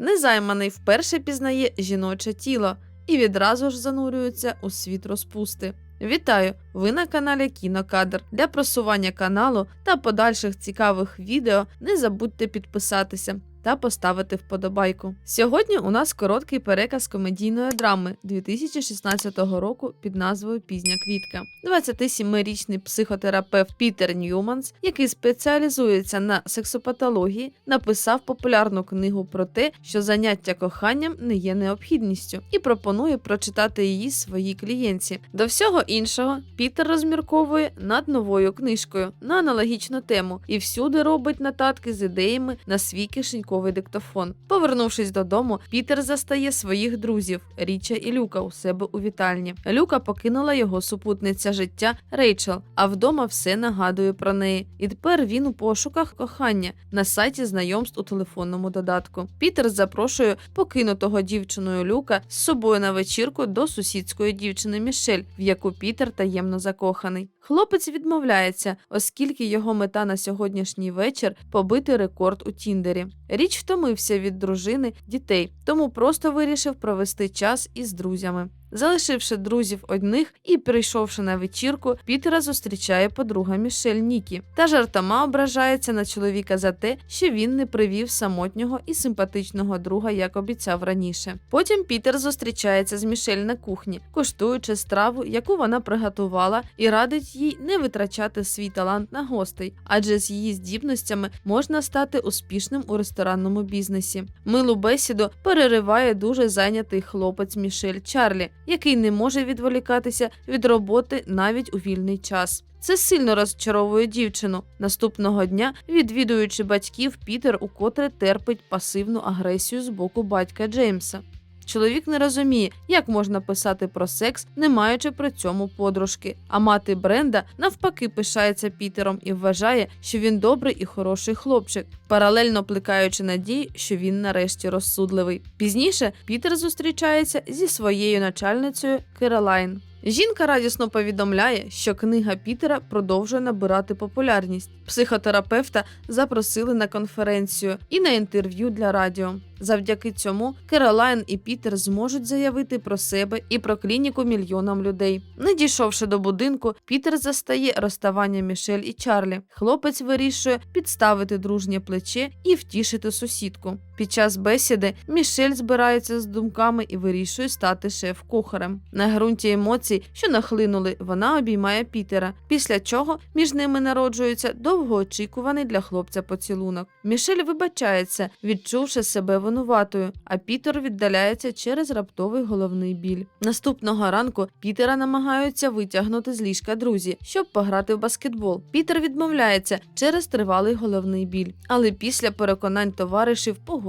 Незайманий вперше пізнає жіноче тіло і відразу ж занурюється у світ розпусти. Вітаю! Ви на каналі Кінокадр. Для просування каналу та подальших цікавих відео не забудьте підписатися та поставити вподобайку. Сьогодні у нас короткий переказ комедійної драми 2016 року під назвою Пізня квітка. 27-річний психотерапевт Пітер Ньюманс, який спеціалізується на сексопатології, написав популярну книгу про те, що заняття коханням не є необхідністю, і пропонує прочитати її своїй клієнтці. До всього іншого, Пітер розмірковує над новою книжкою на аналогічну тему і всюди робить нотатки з ідеями на свій кишеньковий диктофон. Повернувшись додому, Пітер застає своїх друзів Річа і Люка у себе у вітальні. Люка покинула його супутниця життя Рейчел, а вдома все нагадує про неї. І тепер він у пошуках кохання на сайті знайомств у телефонному додатку. Пітер запрошує покинутого дівчиною Люка з собою на вечірку до сусідської дівчини Мішель, в яку Пітер таємно закоханий. Хлопець відмовляється, оскільки його мета на сьогоднішній вечір побити рекорд у Тіндері. Річ втомився від дружини, дітей, тому просто вирішив провести час із друзями. Залишивши друзів одних і прийшовши на вечірку, Пітера зустрічає подруга Мішель Нікі та жартома ображається на чоловіка за те, що він не привів самотнього і симпатичного друга, як обіцяв раніше. Потім Пітер зустрічається з Мішель на кухні, коштуючи страву, яку вона приготувала, і радить їй не витрачати свій талант на гостей, адже з її здібностями можна стати успішним у ресторанному бізнесі. Милу бесіду перериває дуже зайнятий хлопець Мішель Чарлі, який не може відволікатися від роботи навіть у вільний час. Це сильно розчаровує дівчину. Наступного дня, відвідуючи батьків, Пітер укотре терпить пасивну агресію з боку батька Джеймса. Чоловік не розуміє, як можна писати про секс, не маючи при цьому подружки. А мати Бренда навпаки пишається Пітером і вважає, що він добрий і хороший хлопчик, паралельно плекаючи надії, що він нарешті розсудливий. Пізніше Пітер зустрічається зі своєю начальницею Керолайн. Жінка радісно повідомляє, що книга Пітера продовжує набирати популярність. Психотерапевта запросили на конференцію і на інтерв'ю для радіо. Завдяки цьому Керолайн і Пітер зможуть заявити про себе і про клініку мільйонам людей. Не дійшовши до будинку, Пітер застає розставання Мішель і Чарлі. Хлопець вирішує підставити дружнє плече і втішити сусідку. Під час бесіди Мішель збирається з думками і вирішує стати шеф-кухарем. На ґрунті емоцій, що нахлинули, вона обіймає Пітера, після чого між ними народжується довгоочікуваний для хлопця поцілунок. Мішель вибачається, відчувши себе винуватою, а Пітер віддаляється через раптовий головний біль. Наступного ранку Пітера намагаються витягнути з ліжка друзі, щоб пограти в баскетбол. Пітер відмовляється через тривалий головний біль, але після переконань товаришів погоджується.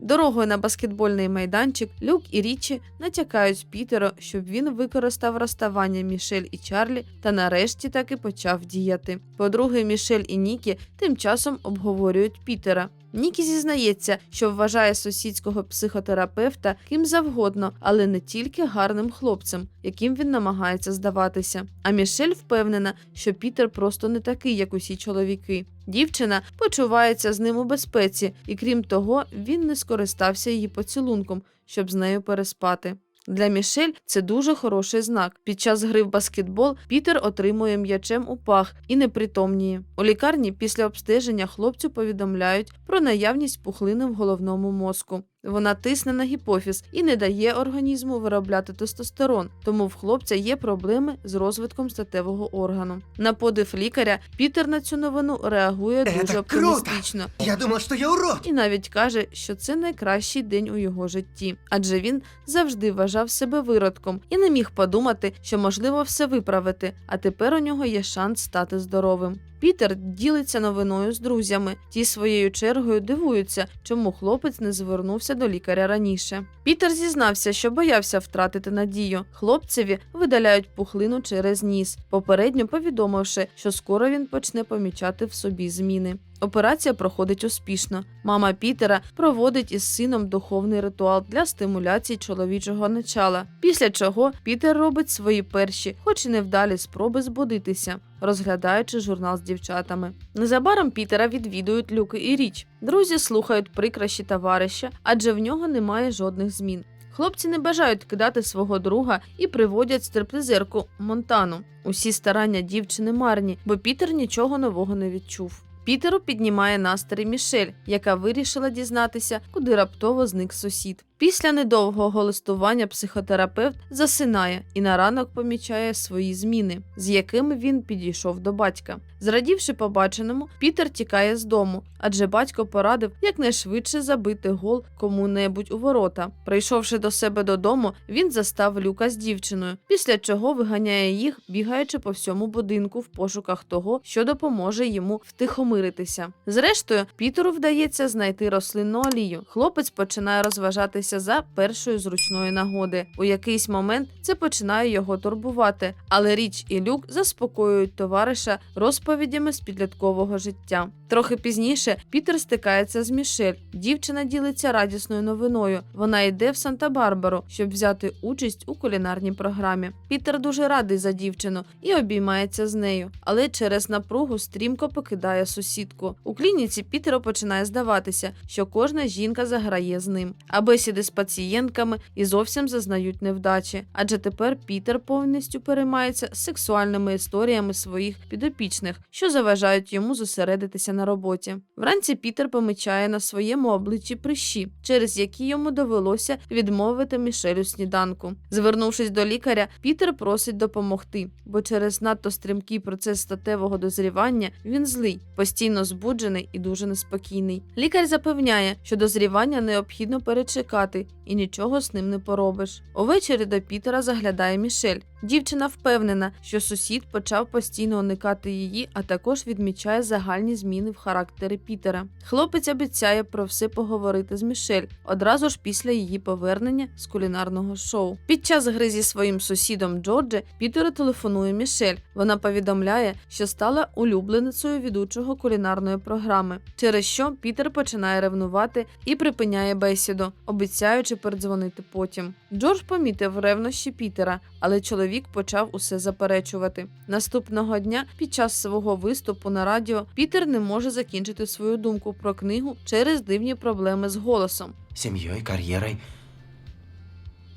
Дорогою на баскетбольний майданчик Люк і Річі натякають Пітеру, щоб він використав розставання Мішель і Чарлі та нарешті таки почав діяти. Подруги Мішель і Нікі тим часом обговорюють Пітера. Нікі зізнається, що вважає сусідського психотерапевта ким завгодно, але не тільки гарним хлопцем, яким він намагається здаватися. А Мішель впевнена, що Пітер просто не такий, як усі чоловіки. Дівчина почувається з ним у безпеці, і крім того, він не скористався її поцілунком, щоб з нею переспати. Для Мішель це дуже хороший знак. Під час гри в баскетбол Пітер отримує м'ячем у пах і непритомніє. У лікарні після обстеження хлопцю повідомляють про наявність пухлини в головному мозку. Вона тисне на гіпофіз і не дає організму виробляти тестостерон, тому в хлопця є проблеми з розвитком статевого органу. На подив лікаря Пітер на цю новину реагує Це дуже круто! Я думал, что я урод. і навіть каже, що це найкращий день у його житті, адже він завжди вважав себе виродком і не міг подумати, що можливо все виправити, а тепер у нього є шанс стати здоровим. Пітер ділиться новиною з друзями. Ті своєю чергою дивуються, чому хлопець не звернувся до лікаря раніше. Пітер зізнався, що боявся втратити надію. Хлопцеві видаляють пухлину через ніс, попередньо повідомивши, що скоро він почне помічати в собі зміни. Операція проходить успішно. Мама Пітера проводить із сином духовний ритуал для стимуляції чоловічого начала. Після чого Пітер робить свої перші, хоч і невдалі спроби збудитися, розглядаючи журнал з дівчатами. Незабаром Пітера відвідують Люк і Річ. Друзі слухають прикращі товариша, адже в нього немає жодних змін. Хлопці не бажають кидати свого друга і приводять стриптизерку Монтану. Усі старання дівчини марні, бо Пітер нічого нового не відчув. Пітеру піднімає настрій Мішель, яка вирішила дізнатися, куди раптово зник сусід. Після недовгого листування психотерапевт засинає і на ранок помічає свої зміни, з якими він підійшов до батька. Зрадівши побаченому, Пітер тікає з дому, адже батько порадив якнайшвидше забити гол кому-небудь у ворота. Прийшовши до себе додому, він застав люка з дівчиною, після чого виганяє їх, бігаючи по всьому будинку в пошуках того, що допоможе йому втихомиритися. Зрештою, Пітеру вдається знайти рослинну олію. Хлопець починає розважатися за першої зручної нагоди. У якийсь момент це починає його турбувати, але річ і люк заспокоюють товариша розповідями з підліткового життя. Трохи пізніше Пітер стикається з Мішель. Дівчина ділиться радісною новиною. Вона йде в Санта-Барбару, щоб взяти участь у кулінарній програмі. Пітер дуже радий за дівчину і обіймається з нею, але через напругу стрімко покидає сусідку. У клініці Пітеру починає здаватися, що кожна жінка заграє з ним, а бесіди з пацієнтками і зовсім зазнають невдачі, адже тепер Пітер повністю переймається сексуальними історіями своїх підопічних, що заважають йому зосередитися на роботі. Вранці Пітер помічає на своєму обличчі прищі, через які йому довелося відмовити Мішелю сніданку. Звернувшись до лікаря, Пітер просить допомогти, бо через надто стрімкий процес статевого дозрівання він злий, постійно збуджений і дуже неспокійний. Лікар запевняє, що дозрівання необхідно перечекати і нічого з ним не поробиш. Увечері до Пітера заглядає Мішель. Дівчина впевнена, що сусід почав постійно уникати її, а також відмічає загальні зміни в характері Пітера. Хлопець обіцяє про все поговорити з Мішель одразу ж після її повернення з кулінарного шоу. Під час гри зі своїм сусідом Джордже Пітеру телефонує Мішель. Вона повідомляє, що стала улюбленицею ведучого кулінарної програми, через що Пітер починає ревнувати і припиняє бесіду, обіцяючи передзвонити потім. Джордж помітив ревнощі Пітера, але чоловік почав усе заперечувати. Наступного дня, під час свого виступу на радіо, Пітер не може закінчити свою думку про книгу через дивні проблеми з голосом. семьей, карьерой,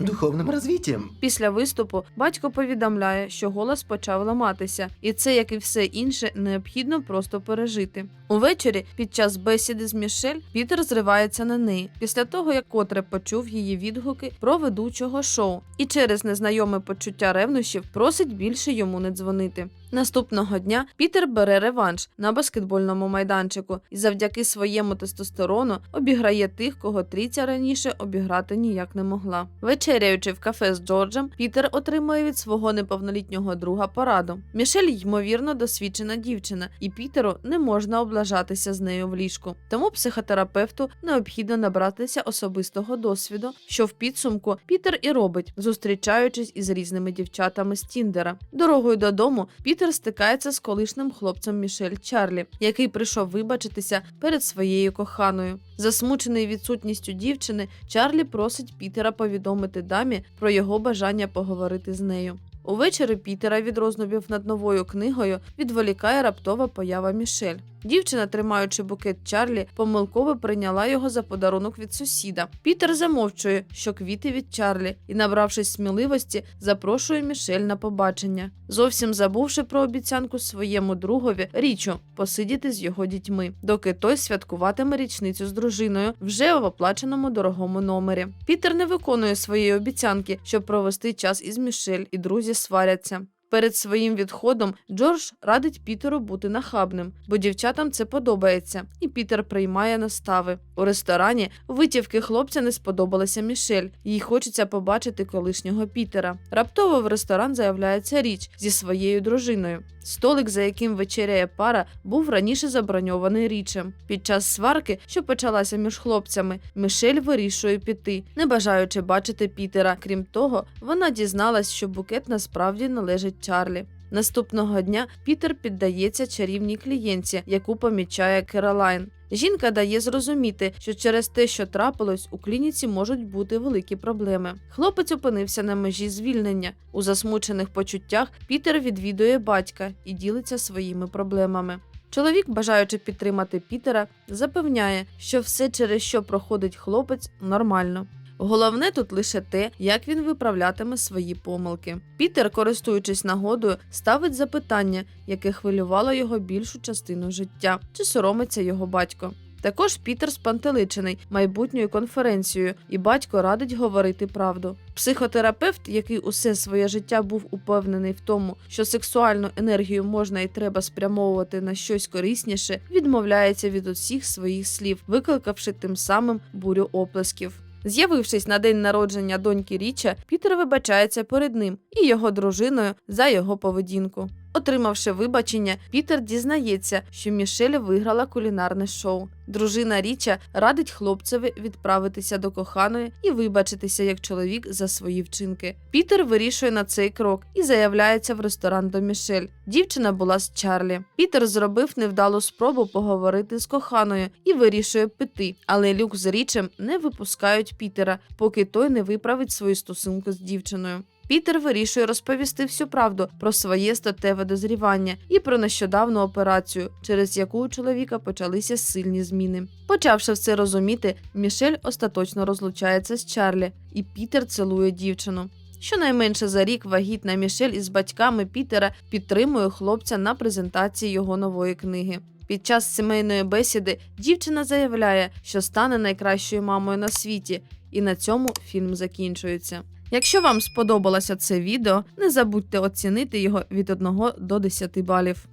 духовным развитием. Після виступу батько повідомляє, що голос почав ламатися, і це, як і все інше, необхідно просто пережити. Увечері, під час бесіди з Мішель, Пітер зривається на неї після того, як котре почув її відгуки про ведучого шоу, і через незнайоме почуття ревнощів просить більше йому не дзвонити. Наступного дня Пітер бере реванш на баскетбольному майданчику і завдяки своєму тестостерону обіграє тих, кого трійця раніше обіграти ніяк не могла. Вечеряючи в кафе з Джорджем, Пітер отримує від свого неповнолітнього друга пораду. Мішель ймовірно досвідчена дівчина, і Пітеру не можна облажатися з нею в ліжку. Тому психотерапевту необхідно набратися особистого досвіду, що в підсумку Пітер і робить, зустрічаючись із різними дівчатами з Тіндера. Дорогою додому Пітер стикається з колишнім хлопцем Мішель Чарлі, який прийшов вибачитися перед своєю коханою. Засмучений відсутністю дівчини, Чарлі просить Пітера повідомити дамі про його бажання поговорити з нею. Увечері Пітера від рознобів над новою книгою відволікає раптова поява Мішель. Дівчина, тримаючи букет Чарлі, помилково прийняла його за подарунок від сусіда. Пітер замовчує, що квіти від Чарлі, і, набравшись сміливості, запрошує Мішель на побачення, зовсім забувши про обіцянку своєму другові річу посидіти з його дітьми, доки той святкуватиме річницю з дружиною вже в оплаченому дорогому номері. Пітер не виконує своєї обіцянки, щоб провести час із Мішель, і друзі сваряться. Перед своїм відходом Джордж радить Пітеру бути нахабним, бо дівчатам це подобається, і Пітер приймає настави. У ресторані витівки хлопця не сподобалася Мішель. Їй хочеться побачити колишнього Пітера. Раптово в ресторан заявляється річ зі своєю дружиною. Столик, за яким вечеряє пара, був раніше заброньований річем. Під час сварки, що почалася між хлопцями, Мішель вирішує піти, не бажаючи бачити Пітера. Крім того, вона дізналась, що букет насправді належить Чарлі. Наступного дня Пітер піддається чарівній клієнтці, яку помічає Керолайн. Жінка дає зрозуміти, що через те, що трапилось, у клініці можуть бути великі проблеми. Хлопець опинився на межі звільнення. У засмучених почуттях Пітер відвідує батька і ділиться своїми проблемами. Чоловік, бажаючи підтримати Пітера, запевняє, що все, через що проходить хлопець, нормально. Головне тут лише те, як він виправлятиме свої помилки. Пітер, користуючись нагодою, ставить запитання, яке хвилювало його більшу частину життя, чи соромиться його батько. Також Пітер спантеличений майбутньою конференцією, і батько радить говорити правду. Психотерапевт, який усе своє життя був упевнений в тому, що сексуальну енергію можна і треба спрямовувати на щось корисніше, відмовляється від усіх своїх слів, викликавши тим самим бурю оплесків. З'явившись на день народження доньки Річа, Пітер вибачається перед ним і його дружиною за його поведінку. Отримавши вибачення, Пітер дізнається, що Мішель виграла кулінарне шоу. Дружина Річа радить хлопцеві відправитися до коханої і вибачитися як чоловік за свої вчинки. Пітер вирішує на цей крок і заявляється в ресторан до Мішель. Дівчина була з Чарлі. Пітер зробив невдалу спробу поговорити з коханою і вирішує пити, але Люк з Річем не випускають Пітера, поки той не виправить свої стосунки з дівчиною. Пітер вирішує розповісти всю правду про своє статеве дозрівання і про нещодавну операцію, через яку у чоловіка почалися сильні зміни. Почавши все розуміти, Мішель остаточно розлучається з Чарлі, і Пітер цілує дівчину. Щонайменше за рік вагітна Мішель із батьками Пітера підтримує хлопця на презентації його нової книги. Під час сімейної бесіди дівчина заявляє, що стане найкращою мамою на світі, і на цьому фільм закінчується. Якщо вам сподобалося це відео, не забудьте оцінити його від 1 до 10 балів.